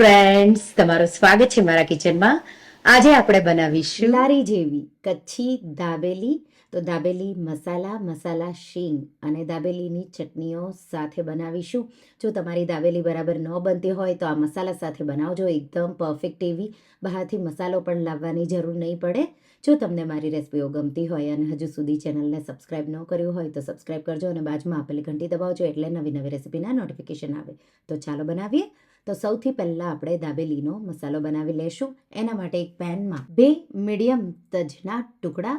Friends તમારું સ્વાગત છે મારા કિચનમાં. આજે આપણે બનાવીશું લારી જેવી, કચ્છી દાબેલી. તો દાબેલી મસાલા મસાલા શીંગ અને દાબેલીની ચટણીઓ સાથે બનાવીશું. જો તમારી દાબેલી બરાબર ન બનતી હોય તો આ મસાલા સાથે બનાવજો. એકદમ પરફેક્ટ એવી. બહારથી મસાલો પણ લાવવાની જરૂર નહીં પડે. જો તમને મારી રેસિપીઓ ગમતી હોય અને હજુ સુધી ચેનલને સબસ્ક્રાઇબ ન કર્યું હોય તો સબસ્ક્રાઇબ કરજો અને બાજુમાં આપેલી ઘંટી દબાવજો એટલે નવી નવી રેસીપીના નોટિફિકેશન આવે. તો ચાલો બનાવીએ. તો સૌથી પહેલાં આપણે દાબેલીનો મસાલો બનાવી લેશું. એના માટે એક પેનમાં બે મીડિયમ તજના ટુકડા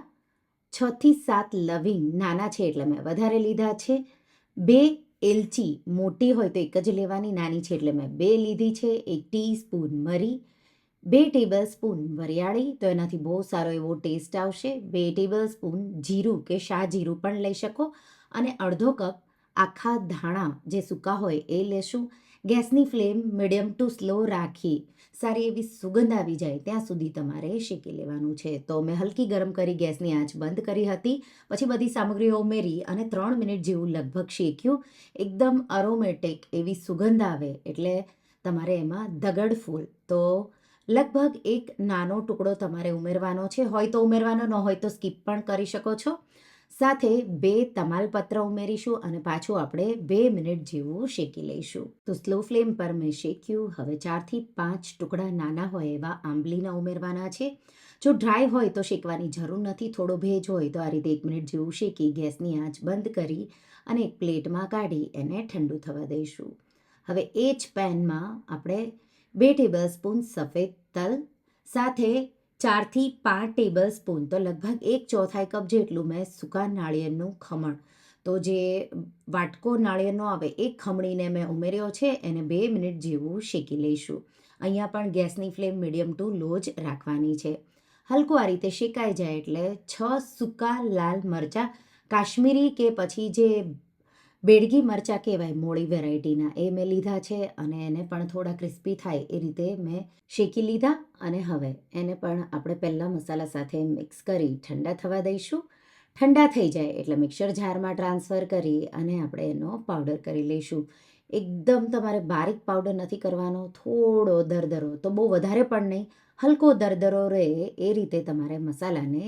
છથી સાત લવિંગ નાના છે એટલે મેં વધારે લીધા છે. બે એલચી મોટી હોય તો એક જ લેવાની, નાની છે એટલે મેં બે લીધી છે, એક ટીસ્પૂન મરી, બે ટેબલ સ્પૂન વરિયાળી, તો એનાથી બહુ સારો એવો ટેસ્ટ આવશે. બે ટેબલ સ્પૂન જીરું કે શાહ જીરું પણ લઈ શકો અને અડધો કપ આખા ધાણા જે સૂકા હોય એ લેશું. ગેસની ફ્લેમ મીડિયમ ટુ સ્લો રાખી સારી એવી સુગંધ આવી જાય ત્યાં સુધી તમારે શેકી લેવાનું છે. તો મેં હલકી ગરમ કરી ગેસની આંચ બંધ કરી હતી. પછી બધી સામગ્રીઓ ઉમેરી અને ત્રણ મિનિટ જેવું લગભગ શેક્યું. એકદમ અરોમેટિક એવી સુગંધ આવે એટલે તમારે એમાં દગડ ફૂલ. તો લગભગ એક નાનો ટુકડો તમારે ઉમેરવાનો છે. હોય તો ઉમેરવાનો, ન હોય તો સ્કીપ પણ કરી શકો છો. સાથે બે તમાલપત્ર ઉમેરીશું અને પાછું આપણે બે મિનિટ જેવું શેકી લઈશું. તો સ્લો ફ્લેમ પર મેં શેક્યું. હવે ચારથી પાંચ ટુકડા નાના હોય એવા આંબલીના ઉમેરવાના છે. જો ડ્રાય હોય તો શેકવાની જરૂર નથી. થોડો ભેજ હોય તો આ રીતે એક મિનિટ જેવું શેકી ગેસની આંચ બંધ કરી અને એક પ્લેટમાં કાઢી એને ઠંડુ થવા દઈશું. હવે એ જ પેનમાં આપણે બે ટેબલ સ્પૂન સફેદ તલ સાથે ચારથી પાંચ ટેબલ સ્પૂન, તો લગભગ એક ચોથાઈ કપ જેટલું મેં સૂકા નાળિયેરનું ખમણ. તો જે વાટકો નાળિયેરનો આવે, એ ખમણીને મેં ઉમેર્યો છે, એને બે મિનિટ જેવું શેકી લઈશું. અહીંયા પણ ગેસની ફ્લેમ મીડિયમ ટુ લો જ રાખવાની છે. હલકું આ રીતે શેકાઈ જાય એટલે છ સૂકા લાલ મરચાં, કાશ્મીરી કે પછી જે બેડગી મરચાં કહેવાય મોળી વેરાયટીના. એ મેં લીધા છે અને એને પણ થોડા ક્રિસ્પી થાય એ રીતે મેં શેકી લીધા અને હવે એને પણ આપણે પહેલાં મસાલા સાથે મિક્સ કરી ઠંડા થવા દઈશું. ઠંડા થઈ જાય એટલે મિક્સર જારમાં ટ્રાન્સફર કરી અને આપણે એનો પાવડર કરી લઈશું. એકદમ તમારે બારીક પાવડર નથી કરવાનો, થોડો દરદરો તો બહુ વધારે પણ નહીં, હલકો દરદરો રહે એ રીતે તમારે મસાલાને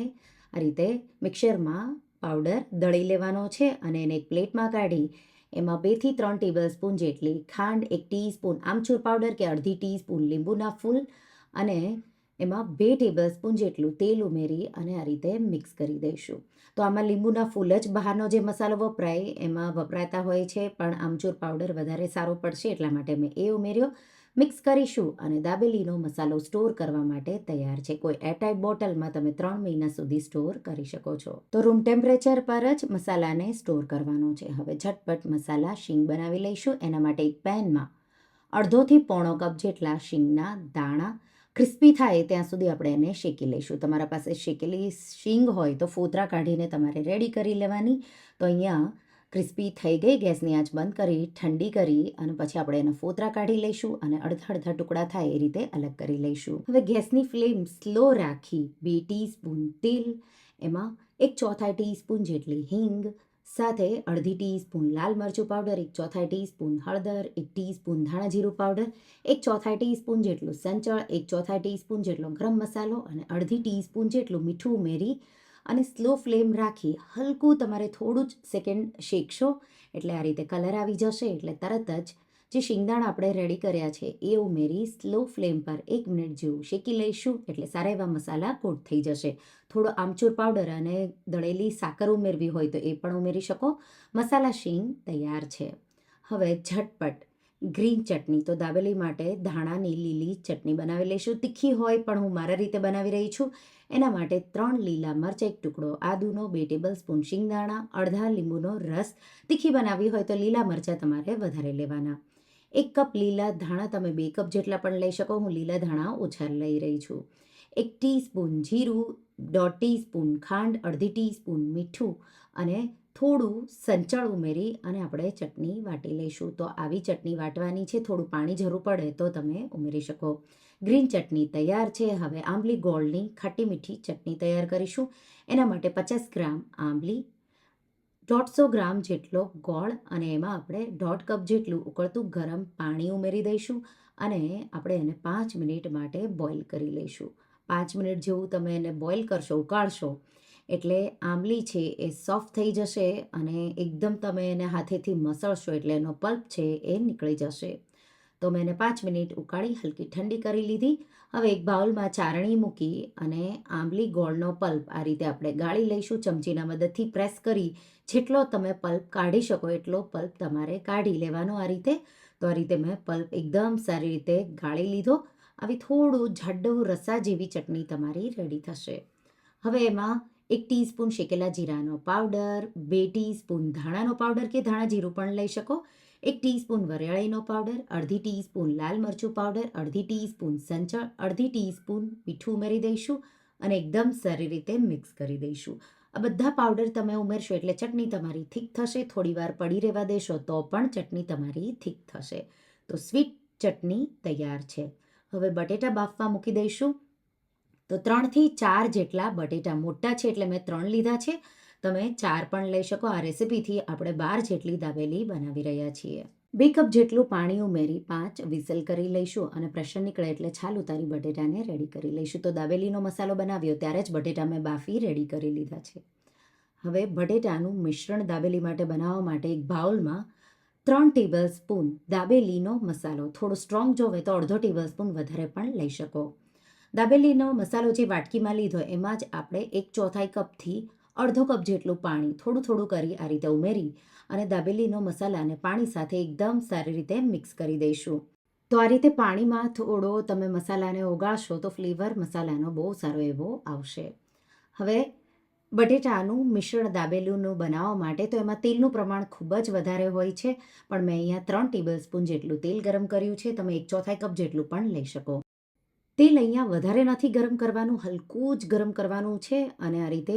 આ રીતે મિક્સરમાં પાવડર દળી લેવાનો છે અને એને એક પ્લેટમાં કાઢી, એમાં બેથી ત્રણ ટેબલ સ્પૂન જેટલી ખાંડ, એક ટીસ્પૂન આમચૂર પાવડર કે અડધી ટીસ્પૂન લીંબુના ફૂલ અને એમાં બે ટેબલ સ્પૂન જેટલું તેલ ઉમેરી અને આ રીતે મિક્સ કરી દઈશું. તો આમાં લીંબુના ફૂલ જ બહારનો જે મસાલો વપરાય, એમાં વપરાતા હોય છે, પણ આમચૂર પાવડર વધારે સારો પડશે એટલા માટે મેં એ ઉમેર્યો. મિક્સ કરીશું અને દાબેલીનો મસાલો સ્ટોર કરવા માટે તૈયાર છે. કોઈ એરટાઇટ બોટલમાં તમે ત્રણ મહિના સુધી સ્ટોર કરી શકો છો. તો રૂમ ટેમ્પરેચર પર જ મસાલાને સ્ટોર કરવાનો છે. હવે ઝટપટ મસાલા શીંગ બનાવી લઈશું. એના માટે એક પેનમાં અડધોથી પોણો કપ જેટલા શીંગના દાણા ક્રિસ્પી થાય ત્યાં સુધી આપણે એને શેકી લઈશું. તમારા પાસે શેકેલી શીંગ હોય તો ફોતરા કાઢીને તમારે રેડી કરી લેવાની. તો અહીંયા ક્રિસ્પી થઈ ગઈ, ગેસની આંચ બંધ કરી, ઠંડી કરી અને પછી આપણે એના ફોતરા કાઢી લઈશું અને અડધા અડધા ટુકડા થાય એ રીતે અલગ કરી લઈશું. હવે ગેસની ફ્લેમ સ્લો રાખી, બે ટીસ્પૂન તેલ, એમાં એક ચોથાઈ ટીસ્પૂન જેટલી હિંગ, સાથે અડધી ટીસ્પૂન લાલ મરચું પાવડર, એક ચોથાઈ ટીસ્પૂન હળદર, એક ટીસ્પૂન ધાણા જીરું પાવડર, એક ચોથાઈ ટીસ્પૂન જેટલું સંચળ, એક ચોથાઈ ટીસ્પૂન જેટલો ગરમ મસાલો અને અડધી ટીસ્પૂન જેટલું મીઠું ઉમેરી અને સ્લો ફ્લેમ રાખી હલકું તમારે થોડું જ સેકન્ડ શેકશો. એટલે આ રીતે કલર આવી જશે, એટલે તરત જ જે શિંગદાણા આપણે રેડી કર્યા છે એ ઉમેરી સ્લો ફ્લેમ પર એક મિનિટ જેવું શેકી લઈશું, એટલે સારા એવા મસાલા કોટ થઈ જશે. થોડો આમચૂર પાવડર અને દળેલી સાકર ઉમેરવી હોય તો એ પણ ઉમેરી શકો. મસાલા શીંગ તૈયાર છે. હવે ઝટપટ ગ્રીન ચટણી, તો દાબેલી માટે ધાણાની લીલી ચટણી બનાવી લઈશું. તીખી હોય પણ હું મારા રીતે બનાવી રહી છું. એના માટે ત્રણ લીલા મરચાં, એક ટુકડો આદુનો, બે ટેબલ સ્પૂન શિંગદાણા, અડધા લીંબુનો રસ. તીખી બનાવવી હોય તો લીલા મરચાં તમારે વધારે લેવાના. એક કપ લીલા ધાણા તમે બે કપ જેટલા પણ લઈ શકો. હું લીલા ધાણા ઓછા લઈ રહી છું. એક ટીસ્પૂન જીરું, દોઢ ટીસ્પૂન ખાંડ, અડધી ટીસ્પૂન મીઠું અને થોડું સંચળ ઉમેરી અને આપણે ચટણી વાટી લઈશું. તો આવી ચટણી વાટવાની છે, થોડું પાણી જરૂર પડે તો તમે ઉમેરી શકો. ગ્રીન ચટણી તૈયાર છે, હવે આંબલી ગોળની ખાટી મીઠી ચટણી તૈયાર કરીશું. એના માટે પચાસ ગ્રામ આંબલી, દોઢસો ગ્રામ જેટલો ગોળ અને એમાં આપણે દોઢ કપ જેટલું ઉકળતું ગરમ પાણી ઉમેરી દઈશું અને આપણે એને પાંચ મિનિટ માટે બોઇલ કરી લઈશું. પાંચ મિનિટ જેવું તમે એને બોઇલ કરશો, ઉકાળશો એટલે આંબલી છે એ સોફ્ટ થઈ જશે અને એકદમ તમે એને હાથેથી મસળશો એટલે એનો પલ્પ છે એ નીકળી જશે. તો મેં એને પાંચ મિનિટ ઉકાળી હલકી ઠંડી કરી લીધી. હવે એક બાઉલમાં ચારણી મૂકી અને આંબલી ગોળનો પલ્પ આ રીતે આપણે ગાળી લઈશું. ચમચીના મદદથી પ્રેસ કરી જેટલો તમે પલ્પ કાઢી શકો એટલો પલ્પ તમારે કાઢી લેવાનો આ રીતે. તો આ રીતે મેં પલ્પ એકદમ સારી રીતે ગાળી લીધો. આવી થોડું જાડું રસા જેવી ચટણી તમારી રેડી થશે. હવે એમાં એક ટીસ્પૂન શેકેલા જીરાનો પાવડર, બે ટીસ્પૂન ધાણાનો પાવડર કે ધાણા જીરું પણ લઈ શકો. એક ટીસ્પૂન વરિયાળીનો પાવડર, અડધી ટીસ્પૂન લાલ મરચું પાવડર, અડધી ટીસ્પૂન સંચળ, અડધી ટીસ્પૂન મીઠું ઉમેરી દઈશું અને એકદમ સારી રીતે મિક્સ કરી દઈશું. આ બધા પાવડર તમે ઉમેરશો એટલે ચટણી તમારી થીક થશે, થોડી વાર પડી રહેવા દેશો તો પણ ચટણી તમારી થીક થશે. તો સ્વીટ ચટણી તૈયાર છે. હવે બટેટા બાફવા મૂકી દઈશું. તો ત્રણથી ચાર જેટલા બટેટા મોટા છે એટલે મેં ત્રણ લીધા છે. તમે ચાર પણ લઈ શકો. આ રેસીપીથી આપણે બાર જેટલી દાબેલી બનાવી રહ્યા છીએ. બે કપ જેટલું પાણી ઉમેરી પાંચ વિસલ કરી લઈશું અને પ્રેશર નીકળે એટલે છાલ ઉતારી બટેટાને રેડી કરી લઈશું. તો દાબેલીનો મસાલો બનાવ્યો ત્યારે જ બટેટા મેં બાફી રેડી કરી લીધા છે. હવે બટેટાનું મિશ્રણ દાબેલી માટે બનાવવા માટે એક બાઉલમાં ત્રણ ટેબલ સ્પૂન દાબેલીનો મસાલો. થોડો સ્ટ્રોંગ જોવે તો અડધો ટેબલ સ્પૂન વધારે પણ લઈ શકો. દાબેલીનો મસાલો જે વાટકીમાં લીધો એમાં જ આપણે એક ચોથાઈ કપથી અડધો કપ જેટલું પાણી થોડું થોડું કરી આ રીતે ઉમેરી અને દાબેલીનો મસાલાને પાણી સાથે એકદમ સારી રીતે મિક્સ કરી દઈશું. તો આ રીતે પાણીમાં થોડો તમે મસાલાને ઓગાળશો તો ફ્લેવર મસાલાનો બહુ સારો એવો આવશે. હવે બટેટાનું મિશ્રણ દાબેલીનું બનાવવા માટે તો એમાં તેલનું પ્રમાણ ખૂબ જ વધારે હોય છે, પણ મેં અહીંયા ત્રણ ટેબલ સ્પૂન જેટલું તેલ ગરમ કર્યું છે, તમે એક ચોથાઈ કપ જેટલું પણ લઈ શકો. તેલ અહીંયા વધારે નથી ગરમ કરવાનું, હલકું જ ગરમ કરવાનું છે અને આ રીતે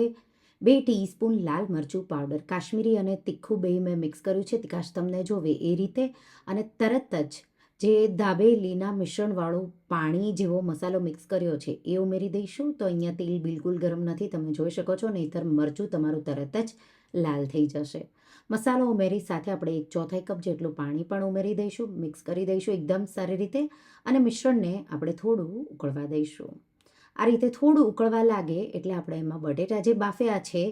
બે ટીસ્પૂન લાલ મરચું પાવડર, કાશ્મીરી અને તીખું બે મેં મિક્સ કર્યું છે. તિકાશ તમને જોવે એ રીતે અને તરત જ જે દાબેલીના મિશ્રણવાળું પાણી જેવો મસાલો મિક્સ કર્યો છે એ ઉમેરી દઈશું. તો અહીંયા તેલ બિલકુલ ગરમ નથી, તમે જોઈ શકો છો, નહીંતર મરચું તમારું તરત જ લાલ થઈ જશે. મસાલો ઉમેરી, સાથે આપણે એક ચોથાઈ કપ જેટલું પાણી પણ ઉમેરી દઈશું, મિક્સ કરી દઈશું એકદમ સારી રીતે અને મિશ્રણને આપણે થોડું ઉકળવા દઈશું. આ રીતે થોડું ઉકળવા લાગે એટલે આપણે એમાં બટેટા જે બાફ્યા છે,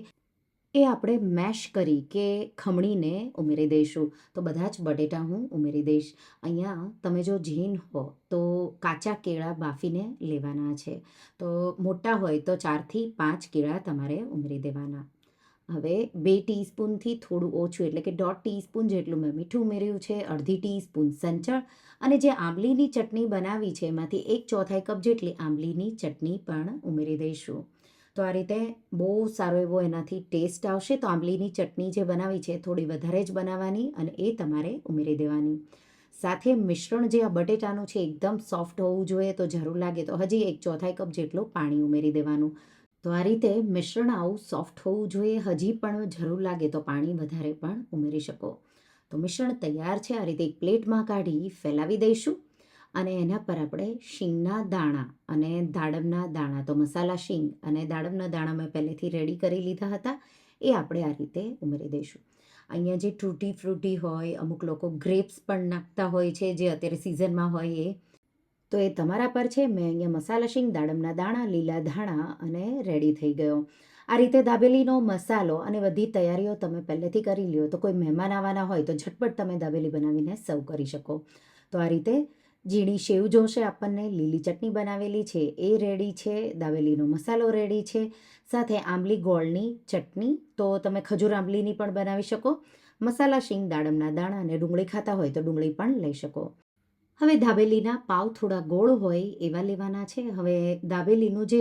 એ આપણે મેશ કરી કે ખમણીને ઉમેરી દઈશું. તો બધા જ બટેટા હું ઉમેરી દઈશ. અહીંયા તમે જો જીન હો, તો કાચા કેળા બાફીને લેવાના છે. તો મોટા હોય તો ચારથી પાંચ કેળા તમારે ઉમેરી દેવાના. હવે બે ટીસ્પૂનથી થોડું ઓછું, એટલે કે દોઢ ટીસ્પૂન જેટલું મેં મીઠું ઉમેર્યું છે, અડધી ટીસ્પૂન સંચળ, અને જે આંબલીની ચટણી બનાવી છે, એમાંથી એક ચોથાઈ કપ જેટલી આંબલીની ચટણી પણ ઉમેરી દઈશું. તો આ રીતે બહુ સારો એવો એનાથી ટેસ્ટ આવશે, તો આંબલીની ચટણી જે બનાવી છે, થોડી વધારે જ બનાવવાની અને એ તમારે ઉમેરી દેવાની. સાથે મિશ્રણ જે આ બટેટાનું છે, એકદમ સોફ્ટ હોવું જોઈએ, તો જરૂર લાગે તો હજી એક ચોથાઈ કપ જેટલું પાણી ઉમેરી દેવાનું. તો આ રીતે મિશ્રણ આવું સોફ્ટ હોવું જોઈએ. હજી પણ જરૂર લાગે તો પાણી વધારે પણ ઉમેરી શકો. તો મિશ્રણ તૈયાર છે. આ રીતે એક પ્લેટમાં કાઢી ફેલાવી દઈશું અને એના પર આપણે શીંગના દાણા અને દાડમના દાણા, તો મસાલા શીંગ અને દાડમના દાણા મેં પહેલેથી રેડી કરી લીધા હતા. એ આપણે આ રીતે ઉમેરી દઈશું. અહીંયા જે ટૂટી ફ્રૂટી હોય, અમુક લોકો ગ્રેપ્સ પણ નાખતા હોય છે, જે અત્યારે સિઝનમાં હોય એ. તો એ તમારા પર છે. મેં અહીંયા મસાલા શીંગ, દાડમના દાણા, લીલા ધાણા અને રેડી થઈ ગયો. આ રીતે દાબેલીનો મસાલો અને બધી તૈયારીઓ તમે પહેલેથી કરી લ્યો. તો કોઈ મહેમાન આવવાના હોય તો ઝટપટ તમે દાબેલી બનાવીને સર્વ કરી શકો. તો આ રીતે ઝીણી સેવ જોશે આપણને. લીલી ચટણી બનાવેલી છે. એ રેડી છે. દાબેલીનો મસાલો રેડી છે. સાથે આંબલી ગોળની ચટણી. તો તમે ખજૂર આંબલીની પણ બનાવી શકો. મસાલા શીંગ, દાડમના દાણા અને ડુંગળી ખાતા હોય તો ડુંગળી પણ લઈ શકો. હવે દાબેલીના પાવ થોડા ગોળ હોય એવા લેવાના છે. હવે દાબેલીનું જે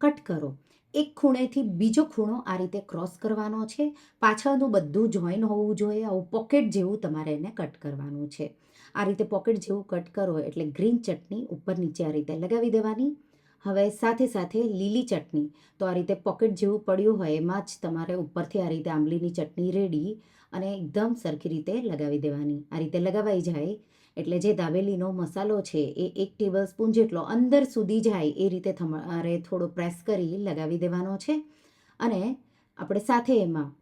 કટ કરો, એક ખૂણેથી બીજો ખૂણો આ રીતે ક્રોસ કરવાનો છે. પાછળનું બધું જોઈન હોવું જોઈએ, આવું પોકેટ જેવું તમારે એને કટ કરવાનું છે. આ રીતે પોકેટ જેવું કટ કરો એટલે ગ્રીન ચટણી ઉપર નીચે આ રીતે લગાવી દેવાની. હવે સાથે સાથે લીલી ચટણી, તો આ રીતે પોકેટ જેવું પડ્યું હોય એમાં જ તમારે ઉપરથી આ રીતે આંબલીની ચટણી રેડી અને એકદમ સરખી રીતે લગાવી દેવાની. આ રીતે લગાવાઈ જાય એટલે જે દાબેલીનો મસાલો છે એ એક ટેબલ સ્પૂન જેટલો અંદર સુધી જાય એ રીતે તમારે થોડો પ્રેસ કરી લગાવી દેવાનો છે. અને આપણે સાથે એમાં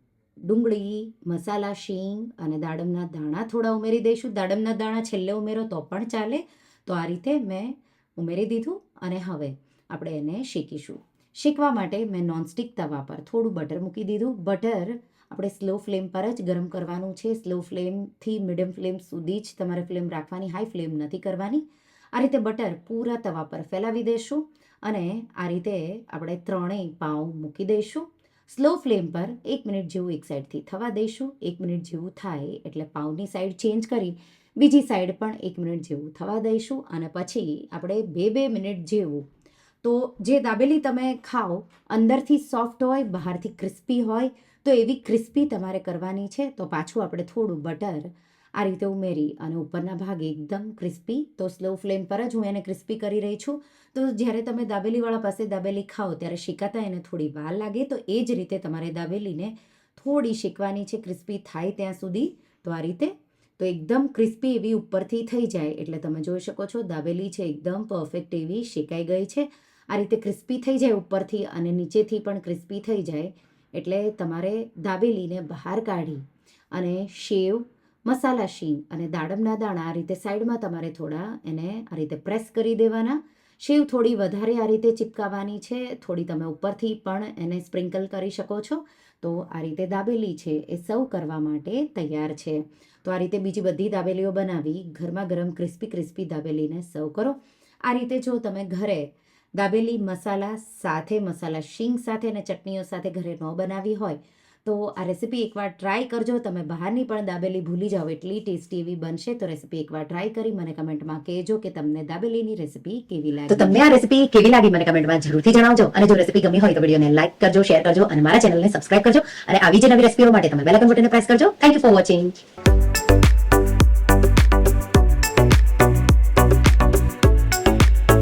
ડુંગળી, મસાલા, શીંગ અને દાડમના દાણા થોડા ઉમેરી દઈશું. દાડમના દાણા છેલ્લે ઉમેરો તો પણ ચાલે. તો આ રીતે મેં ઉમેરી દીધું અને હવે આપણે એને શેકીશું. શેકવા માટે મેં નોનસ્ટિક તવા પર થોડું બટર મૂકી દીધું. બટર આપણે સ્લો ફ્લેમ પર જ ગરમ કરવાનું છે. સ્લો ફ્લેમથી મીડિયમ ફ્લેમ સુધી જ તમારે ફ્લેમ રાખવાની હાઈ ફ્લેમ નથી કરવાની. આ રીતે બટર પૂરા તવા પર ફેલાવી દઈશું અને આ રીતે આપણે ત્રણેય પાઉં મૂકી દઈશું. સ્લો ફ્લેમ પર એક મિનિટ જેવું એક સાઈડથી થવા દઈશું. એક મિનિટ જેવું થાય એટલે પાઉની સાઈડ ચેન્જ કરી બીજી સાઈડ પણ એક મિનિટ જેવું થવા દઈશું અને પછી આપણે બે બે મિનિટ જેવું તો જે દાબેલી તમે ખાઓ, અંદરથી સોફ્ટ હોય, બહારથી ક્રિસ્પી હોય, તો એવી ક્રિસ્પી તમારે કરવાની છે. તો પાછું આપણે થોડું બટર આ રીતે ઉમેરી અને ઉપરના ભાગે એકદમ ક્રિસ્પી તો સ્લો ફ્લેમ પર જ હું એને ક્રિસ્પી કરી રહી છું. તો જ્યારે તમે દાબેલીવાળા પાસે દાબેલી ખાઓ, ત્યારે શેકાતા એને થોડી વાર લાગે. તો એ જ રીતે તમારે દાબેલીને થોડી શેકવાની છે. ક્રિસ્પી થાય ત્યાં સુધી તો આ રીતે. તો એકદમ ક્રિસ્પી એવી ઉપરથી થઈ જાય. એટલે તમે જોઈ શકો છો દાબેલી છે એકદમ પરફેક્ટ એવી શેકાઈ ગઈ છે. આ રીતે ક્રિસ્પી થઈ જાય ઉપરથી અને નીચેથી પણ ક્રિસ્પી થઈ જાય, એટલે તમારે દાબેલીને બહાર કાઢી અને શેવ, મસાલા શીંગ અને દાડમના દાણા આ રીતે સાઈડમાં તમારે થોડા એને આ રીતે પ્રેસ કરી દેવાના. શેવ થોડી વધારે આ રીતે ચિપકાવાની છે, થોડી તમે ઉપરથી પણ એને સ્પ્રિંકલ કરી શકો છો. તો આ રીતે દાબેલી છે એ સર્વ કરવા માટે તૈયાર છે. તો આ રીતે બીજી બધી દાબેલીઓ બનાવી, ઘરમાં ગરમ ક્રિસ્પી ક્રિસ્પી દાબેલીને સર્વ કરો. આ રીતે જો તમે ઘરે દાબેલી મસાલા સાથે, મસાલા શીંગ સાથે અને ચટણીઓ સાથે ઘરે ન બનાવી હોય તો આ રેસીપી એકવાર ટ્રાય કરજો. તમે બહારની પણ દાબેલી ભૂલી જાઓ, એટલી ટેસ્ટી એવી બનશે. તો રેસીપી એકવાર ટ્રાય કરી મને કમેન્ટમાં કહેજો કે તમને દાબેલીની રેસીપી કેવી તો લાગી તમને આ રેસીપી કેવી લાગી મને કમેન્ટમાં જરૂરથી જણાવજો. અને જો રેસીપી ગમી હોય તો વિડીયોને લાઈક કરજો, શેર કરજો અને મારા ચેનલને સબસ્ક્રાઇબ કરજો. અને આવી જ નવી રેસીપીઓ માટે તમે બેલ આઇકન બટનને પ્રેસ કરજો. Thank you for watching.